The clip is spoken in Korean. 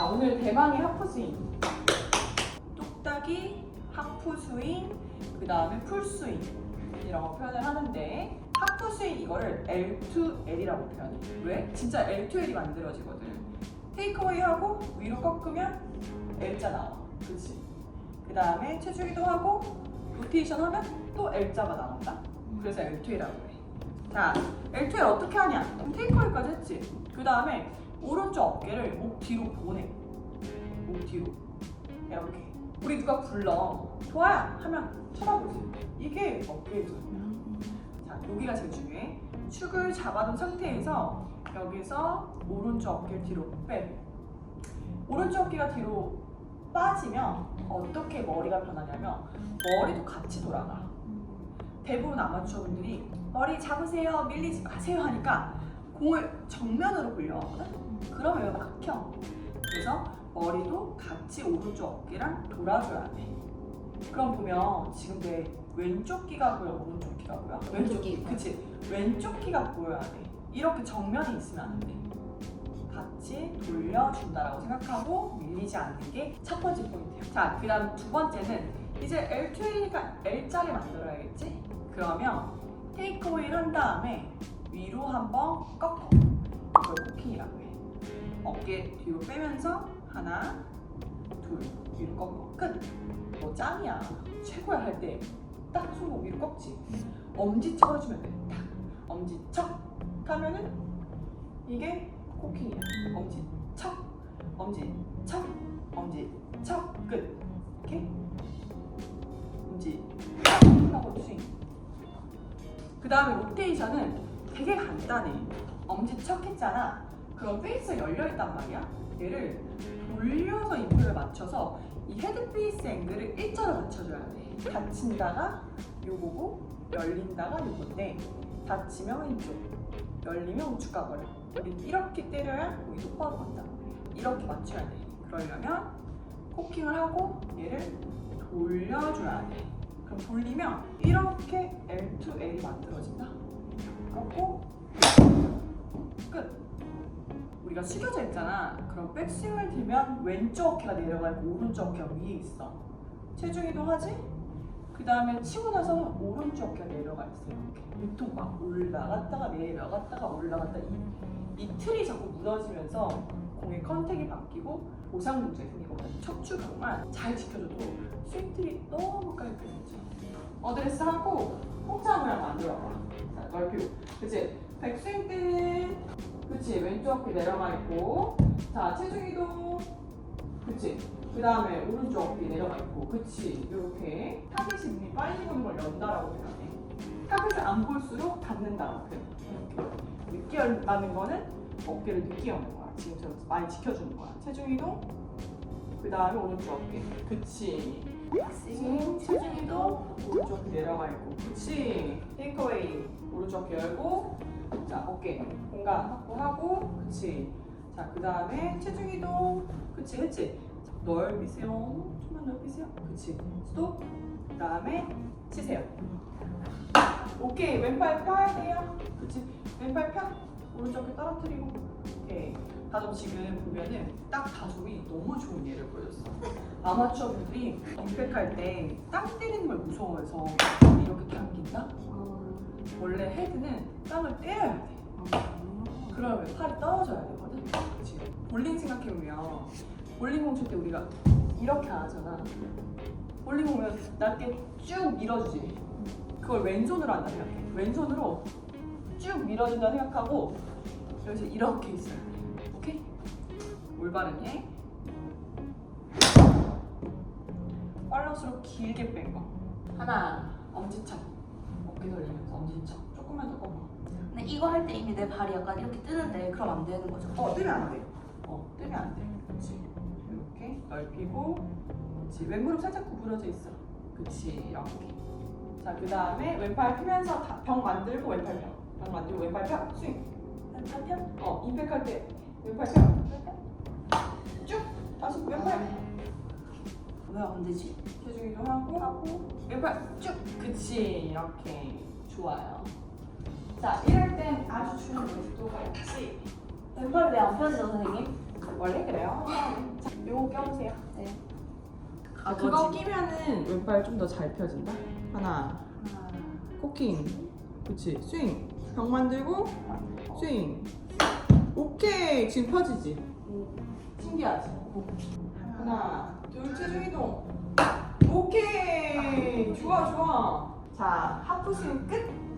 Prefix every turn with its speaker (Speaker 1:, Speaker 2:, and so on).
Speaker 1: 자, 오늘 대망의 하프 스윙. 뚝딱이, 하프 스윙, 그 다음에 풀 스윙 이라고 표현을 하는데 하프 스윙 이거를 L2L이라고 표현해. 왜? 진짜 L2L이 만들어지거든. 테이크어웨이 하고 위로 꺾으면 L자 나와. 그치? 그 다음에 체중 이동하고 로테이션 하면 또 L자가 나온다. 그래서 L2L이라고 해. 자, L2L 어떻게 하냐? 테이크어웨이까지 했지. 그 다음에 오른쪽 어깨를 목 뒤로 보내. 목 뒤로. 이렇게. 우리 누가 불러. 좋아요. 하면 쳐다보지. 이게 어깨 조이야. 자, 여기가 제일 중요해. 축을 잡아둔 상태에서 여기서 오른쪽 어깨를 뒤로 빼. 오른쪽 어깨가 뒤로 빠지면 어떻게 머리가 변하냐면 머리도 같이 돌아가. 대부분 아마추어 분들이 머리 잡으세요, 밀리지 마세요 하니까 공을 정면으로 굴려거든. 그러면 막혀. 그래서 머리도 같이 오른쪽 어깨랑 돌아줘야 돼. 그럼 보면 지금 내 왼쪽 귀가 보여, 오른쪽 귀가 보여?
Speaker 2: 왼쪽 귀.
Speaker 1: 그치. 왼쪽 귀가 보여야 돼. 이렇게 정면에 있으면 안 돼. 같이 돌려준다라고 생각하고 밀리지 않는 게 첫 번째 포인트예요. 자, 그 다음 두 번째는 이제 L2L가 L자를 만들어야겠지? 그러면 테이크어웨이를 한 다음에 위로 한번 꺾어. 이걸 코킹이라고 해. 어깨 뒤로 빼면서 하나, 둘, 위로 꺾어. 끝. 너 짱이야. 최고야 할 때 딱 손목 위로 꺾지. 엄지 척 해주면 돼. 딱. 엄지 척 하면은 이게 코킹이야. 엄지 척, 엄지 척, 엄지 척 끝. 이렇게 엄지척 하고 스윙. 그 다음에 로테이션은 되게 간단해. 엄지 척 했잖아. 그럼 페이스가 열려있단 말이야. 얘를 돌려서 인표를 맞춰서 이 헤드 페이스 앵글을 일자로 맞춰줘야 돼. 닫힌다가 요거고 열린다가 요건데 닫히면 왼쪽, 열리면 우측 가버려. 우리 이렇게 때려야 공이 똑바로 간다. 이렇게 맞춰야 돼. 그러려면 코킹을 하고 얘를 돌려줘야 돼. 그럼 돌리면 이렇게 L2L이 만들어진다. 꺾고 끝. 우리가 숙여져 있잖아. 그럼 백스윙을 들면 왼쪽 어깨가 내려가 있고 오른쪽 어깨가 위에 있어. 체중 이동하지? 그 다음에 치고 나서 오른쪽 어깨가 내려가 있어. 이렇게. 보통 막 올라갔다가 내려갔다가 올라갔다 이, 이 틀이 자꾸 무너지면서 공의 컨택이 바뀌고 보상 문제 생기거든. 척추 각만 잘 지켜줘도 스윙 틀이 너무 깔끔해져. 어드레스 하고 홍차 모양 만들어봐. 자, 넓히고. 그치? 백스윙 때는 그치 왼쪽 어깨 내려가 있고. 자 체중 이동. 그치. 그 다음에 오른쪽 어깨 내려가 있고. 그치. 이렇게. 타겟이 눈이 빨리 보는 걸 연다라고 생각해. 타겟을 안 볼수록 닫는다고 그래 이렇게. 늦게 연다는 거는 어깨를 늦게 여는 거야. 지금처럼 많이 지켜주는 거야. 체중 이동. 그 다음에 오른쪽 어깨 그치. 스윙 체중 이동. 오른쪽 어깨 내려가 있고. 그치. 테이크어웨이. 오른쪽 어깨 열고 자 어깨 공간 확보하고 그치. 자 그 다음에 체중 이동. 그치 그치. 자, 넓이세요. 좀만 넓이세요. 그치. 스톱. 그 다음에 치세요. 오케이. 왼팔 펴야 돼요. 그치. 왼팔 펴. 오른쪽 어깨 떨어뜨리고. 오케이. 다좀 지금 보면은 딱 가속이 너무 좋은 예를 보여줬어. 아마추어 분들이 임팩할 때 땅 때리는 걸 무서워해서 이렇게 당긴다 원래 헤드는 땅을 때려야 돼 그러면 팔이 떨어져야 되거든. 그치? 볼링 생각해보면 볼링공 칠 때 우리가 이렇게 안 하잖아. 볼링공 보면 낮게 쭉 밀어주지. 그걸 왼손으로 한다 생각해. 왼손으로 쭉 밀어준다 생각하고 여기서 이렇게 있어야 돼. 오케이? 올바른 해. 팔로스로 길게 뺀 거. 하나, 엄지척. 돌리면서 엄지척. 조금만 더 꺾어.
Speaker 2: 근데 이거 할 때 이미 내 발이 약간 이렇게 뜨는데 그럼 안 되는 거죠?
Speaker 1: 어, 뜨면 안 돼. 어, 뜨면 안 돼. 그렇지. 이렇게 넓히고, 그렇지. 왼무릎 살짝 구부러져 있어. 그렇지. 이렇게. 자, 그 다음에 왼팔 펴면서 다- 병 만들고 왼팔 펴. 병 만들고 왼팔 펴. 스윙. 왼팔 펴. 어, 임팩 할 때 왼팔 펴. 왼팔 펴. 쭉. 다시 왼팔.
Speaker 2: 왜안 되지?
Speaker 1: 체중 이동하고 하고 왼팔 쭉. 그치. 이렇게. 좋아요. 자, 이럴 땐 아주 중요한 것도 같이
Speaker 2: 왼팔이 왜안 펴지죠, 선생님?
Speaker 1: 원래 그래요. 자, 요거 껴보세요.
Speaker 2: 네.
Speaker 1: 아, 그거 끼면은 왼발 좀더 잘 펴진다. 하나,
Speaker 2: 하나,
Speaker 1: 코킹. 그치, 스윙. 벽 만들고, 스윙. 오케이, 지금 펴지지? 신기하지? 하나, 둘, 체중 이동. 오케이, 좋아, 좋아. 자, 하프 스윙 끝.